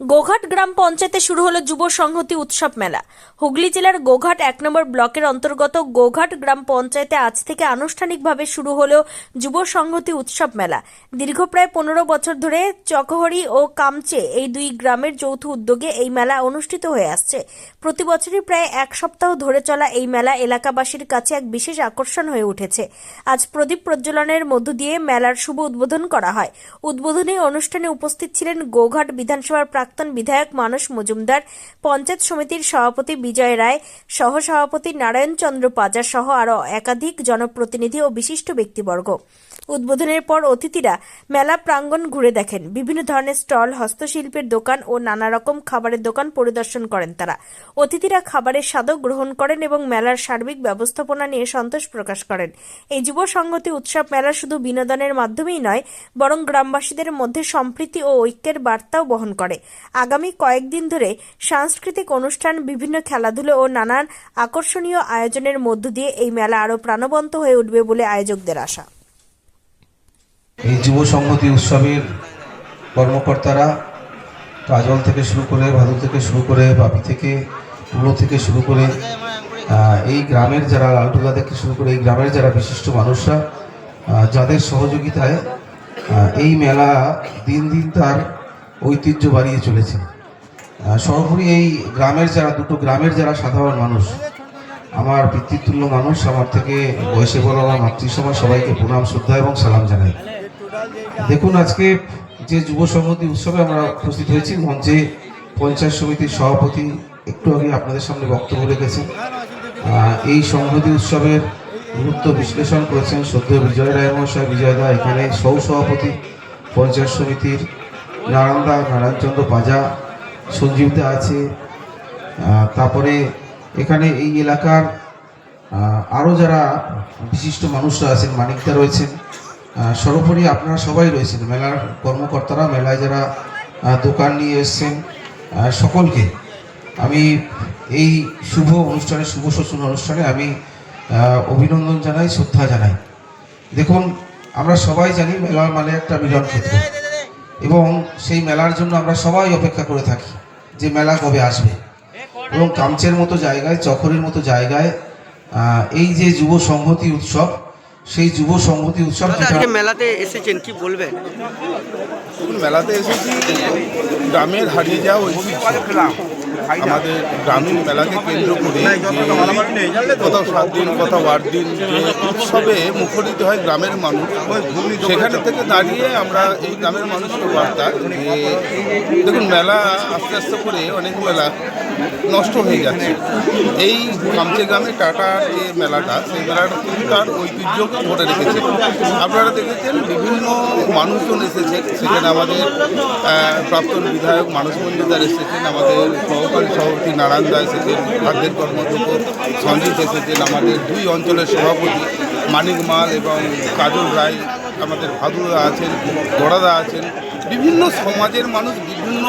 গোঘাট গ্রাম পঞ্চায়েতে শুরু হলো যুব সংহতি উৎসব মেলা। হুগলি জেলার গোঘাট এক নম্বর ব্লকের অন্তর্গত গোঘাট গ্রাম পঞ্চায়েতে আজ থেকে আনুষ্ঠানিকভাবে শুরু হলো যুব সংহতি উৎসব মেলা। দীর্ঘ প্রায় পনেরো বছর ধরে চকহরি ও কামচে এই দুই গ্রামের যৌথ উদ্যোগে এই মেলা অনুষ্ঠিত হয়ে আসছে। প্রতি বছরই প্রায় এক সপ্তাহ ধরে চলা এই মেলা এলাকাবাসীর কাছে এক বিশেষ আকর্ষণ হয়ে উঠেছে। আজ প্রদীপ প্রজ্বলনের মধ্য দিয়ে মেলার শুভ উদ্বোধন করা হয়। উদ্বোধনী অনুষ্ঠানে উপস্থিত ছিলেন গোঘাট বিধানসভার প্রাক্তন বিধায়ক মানস মজুমদার, পঞ্চায়েত সমিতির সভাপতি বিজয় রায় সহ সভাপতি নারায়ণ চন্দ্র পাজা সহ আরও একাধিক জনপ্রতিনিধি ও বিশিষ্ট ব্যক্তিবর্গ। উদ্বোধনের পর অতিথিরা মেলা প্রাঙ্গণ ঘুরে দেখেন। বিভিন্ন ধরনের স্টল, হস্তশিল্পের দোকান ও নানা রকম খাবারের দোকান পরিদর্শন করেন তারা। অতিথিরা খাবারের স্বাদও গ্রহণ করেন এবং মেলার সার্বিক ব্যবস্থাপনা নিয়ে সন্তোষ প্রকাশ করেন। এই যুব সংহতি উৎসব মেলা শুধু বিনোদনের মাধ্যমেই নয়, বরং গ্রামবাসীদের মধ্যে সম্প্রীতি ও ঐক্যের বার্তাও বহন করে। আগামী কয়েকদিন ধরে সাংস্কৃতিক অনুষ্ঠান, বিভিন্ন খেলাধুলো ও নানান আকর্ষণীয় আয়োজনের মধ্য দিয়ে এই মেলা আরও প্রাণবন্ত হয়ে উঠবে বলে আয়োজকদের আশা। এই যুব সংহতি উৎসবের কর্মকর্তারা কাজল থেকে শুরু করে ভাদুর থেকে শুরু করে, বাপি থেকে পুলো থেকে শুরু করে এই গ্রামের যারা লালটুলা থেকে শুরু করে, এই গ্রামের যারা বিশিষ্ট মানুষরা যাদের সহযোগিতায় এই মেলা দিন দিন তার ঐতিহ্য বাড়িয়ে চলেছে আহ, সর্বোপরি এই গ্রামের যারা দুটো গ্রামের যারা সাধারণ মানুষ আমার পিতৃতুল্য মানুষ আমার থেকে বয়সে বড় আমার মাতৃসমাজ সবাইকে প্রণাম শ্রদ্ধা এবং সালাম জানাই। দেখুন আজকে যে যুব সংহতি উৎসবে আমরা উপস্থিত হয়েছি মঞ্চে পঞ্চায়েত সমিতির সভাপতি একটু আগে আপনাদের সামনে বক্তব্য রেখেছেন। এই সংহতি উৎসবের গুরুত্ব বিশ্লেষণ করেছেন সদ্য বিজয় রায় মহাশয় বিজয় দা এখানে সৌ সভাপতি পঞ্চায়েত সমিতির নারায়ণদা নারায়ণচন্দ্র পাজা সঞ্জীব দা আছে তারপরে এখানে এই এলাকার আরও যারা বিশিষ্ট মানুষরা আছেন, মানিকদা রয়েছেন সর্বোপরি আপনারা সবাই রয়েছেন, মেলার কর্মকর্তারা, মেলায় যারা দোকান নিয়ে এসছেন সকলকে। আমি এই শুভ অনুষ্ঠানে, শুভ সূচনা অনুষ্ঠানে আমি অভিনন্দন জানাই, শ্রদ্ধা জানাই। দেখুন, আমরা সবাই জানি মেলা মানে একটা মিলন ক্ষেত্র। এবং সেই মেলার জন্য আমরা সবাই অপেক্ষা করে থাকি যে মেলা কবে আসবে। এবং কামচের মতো জায়গায় চখরের মতো জায়গায় এই যে যুব সংহতি উৎসব সেই যুব সংহতি উৎসব মেলাতে এসেছেন কি বলবেন? মেলাতে এসেছি গ্রামের হারিয়ে যাওয়া আমাদের গ্রামীণ মেলাকে কেন্দ্র করে কোথাও সাত দিন, কোথাও আট দিন উৎসবে মুখরিত হয় গ্রামের মানুষ, সেখানে থেকে দাঁড়িয়ে আমরা এই গ্রামের মানুষের বার্তা দেখুন, মেলা আস্তে আস্তে করে অনেক মেলা নষ্ট হয়ে যাচ্ছে। এই কামচে গ্রামে টাটার যে মেলাটা, সেই মেলাটা কিন্তু তার ঐতিহ্যকে ধরে রেখেছে। আপনারা দেখেছেন, বিভিন্ন মানুষজন এসেছে। সেখানে আমাদের প্রাক্তন বিধায়ক মানস মঞ্জুদার এসেছেন, আমাদের সহকারী সভাপতি নারায়ণ দা এসেছেন খাদ্যের কর্মযোগ্য সঞ্জিত এসেছেন আমাদের দুই অঞ্চলের সভাপতি মানিক মাল এবং কাজল রায়, আমাদের ভাদুরা আছেন গড়াদা আছেন, বিভিন্ন সমাজের মানুষ, বিভিন্ন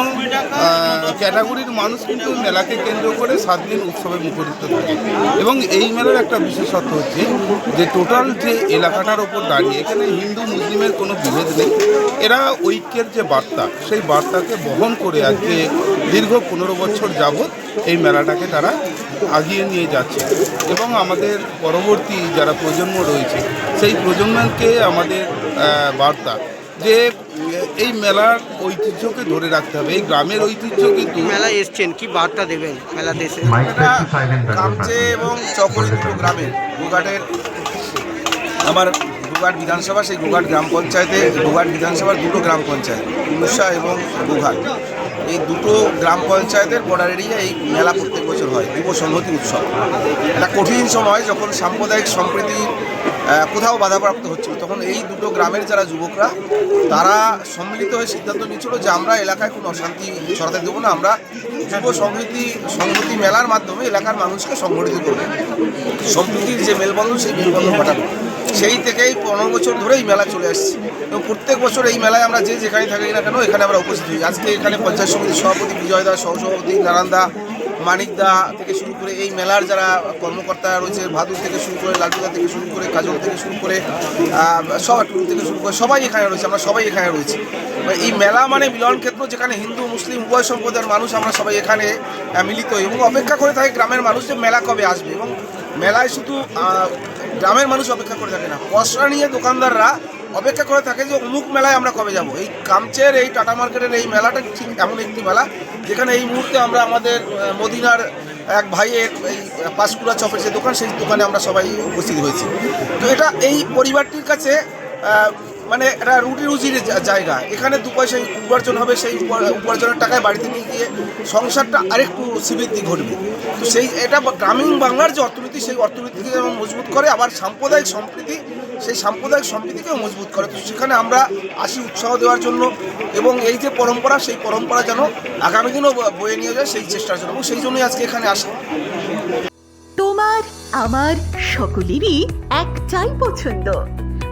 ক্যাটাগরির মানুষ কিন্তু মেলাকে কেন্দ্র করে সাত দিন উৎসবে মুখরিত থাকে। এবং এই মেলার একটা বিশেষত্ব হচ্ছে যে টোটাল যে এলাকাটার ওপর দাঁড়িয়ে এখানে হিন্দু, মুসলিমের কোনো বিভেদ নেই। এরা ঐক্যের যে বার্তা, সেই বার্তাকে বহন করে আজকে দীর্ঘ পনেরো বছর যাবৎ এই মেলাটাকে তারা আগিয়ে নিয়ে যাচ্ছে। এবং আমাদের পরবর্তী যারা প্রজন্ম রয়েছে সেই প্রজন্মকে আমাদের বার্তা যে এই মেলার ঐতিহ্যকে ধরে রাখতে হবে। এই গ্রামের ঐতিহ্য কিন্তু মেলায় এসছেন কি বার্তা দেবেন মেলাতে এসে? কামচে এবং চকরি দুটো গ্রামের গোঘাটের আমার গোঘাট বিধানসভা সেই গোঘাট গ্রাম পঞ্চায়েতে গোঘাট বিধানসভার দুটো গ্রাম পঞ্চায়েত উনুষা এবং গোঘাট। এই দুটো গ্রাম পঞ্চায়েতের বর্ডার এরিয়া এই মেলা প্রত্যেক বছর হয়, যুব সংহতি উৎসব। একটা কঠিন সময় যখন সাম্প্রদায়িক সম্প্রীতি কোথাও বাধাপ্রাপ্ত হচ্ছিল, তখন এই দুটো গ্রামের যারা যুবকরা, তারা সম্মিলিত হয়ে সিদ্ধান্ত নিয়েছিল যে আমরা এলাকায় কোনো অশান্তি ছড়াতে দেবো না, আমরা যুব সংহতি সংহতি মেলার মাধ্যমে এলাকার মানুষকে সংগঠিত করব। সম্প্রীতির যে মেলবন্ধন, সেই মেলবন্ধন ঘটানো সেই থেকেই পনেরো বছর ধরে এই মেলা চলে আসছে। এবং প্রত্যেক বছর এই মেলায় আমরা যে যেখানে থাকি না কেন এখানে আমরা উপস্থিত হই। আজকে এখানে পঞ্চায়েত সমিতির সভাপতি বিজয় দাস সহসভাপতি নারায়ণ দা মানিকদা থেকে শুরু করে এই মেলার যারা কর্মকর্তা রয়েছে ভাদুর থেকে শুরু করে লালটুদা থেকে শুরু করে কাজল থেকে শুরু করে আহ, সব টুরু থেকে শুরু করে সবাই এখানে রয়েছে আমরা সবাই এখানে রয়েছি। এই মেলা মানে মিলন ক্ষেত্র যেখানে হিন্দু মুসলিম উভয় সম্প্রদায়ের মানুষ আমরা সবাই এখানে মিলিত হই। এবং অপেক্ষা করে থাকে গ্রামের মানুষ যে মেলা কবে আসবে। এবং মেলায় শুধু গ্রামের মানুষ অপেক্ষা করে থাকে না। পশরা নিয়ে দোকানদাররা অপেক্ষা করে থাকে যে অমুক মেলায় আমরা কবে যাব। এই কামচের, এই টাটা মার্কেটের এই মেলাটা ঠিক এমন একটি মেলা। যেখানে এই মুহূর্তে আমরা আমাদের মদিনার এক ভাইয়ের এই পাঁশকুড়া চপের যে দোকান, সেই দোকানে আমরা সবাই উপস্থিত হয়েছি। তো এটা এই পরিবারটির কাছে মানে এটা রুটি রুজির জায়গা। এখানে দু পয়সা উপার্জন হবে, সেই উপার্জনের টাকায় বাড়িতে নিয়ে গিয়ে সংসারটা আরেকটু শ্রীবৃদ্ধি ঘটবে। তো সেই, এটা গ্রামীণ বাংলার যে অর্থনীতি, সেই অর্থনীতিকে যেমন মজবুত করে, আবার সাম্প্রদায়িক সম্প্রীতি, সেই সাম্প্রদায়িক সম্প্রীতিকেও মজবুত করে। তো সেখানে আমরা আসি উৎসাহ দেওয়ার জন্য এবং এই যে পরম্পরা, সেই পরম্পরা যেন আগামী দিনও বয়ে নিয়ে যায়, সেই চেষ্টার জন্য। এবং সেই জন্যই আজকে এখানে আসা। তোমার, আমার সকলেরই একটাই পছন্দ।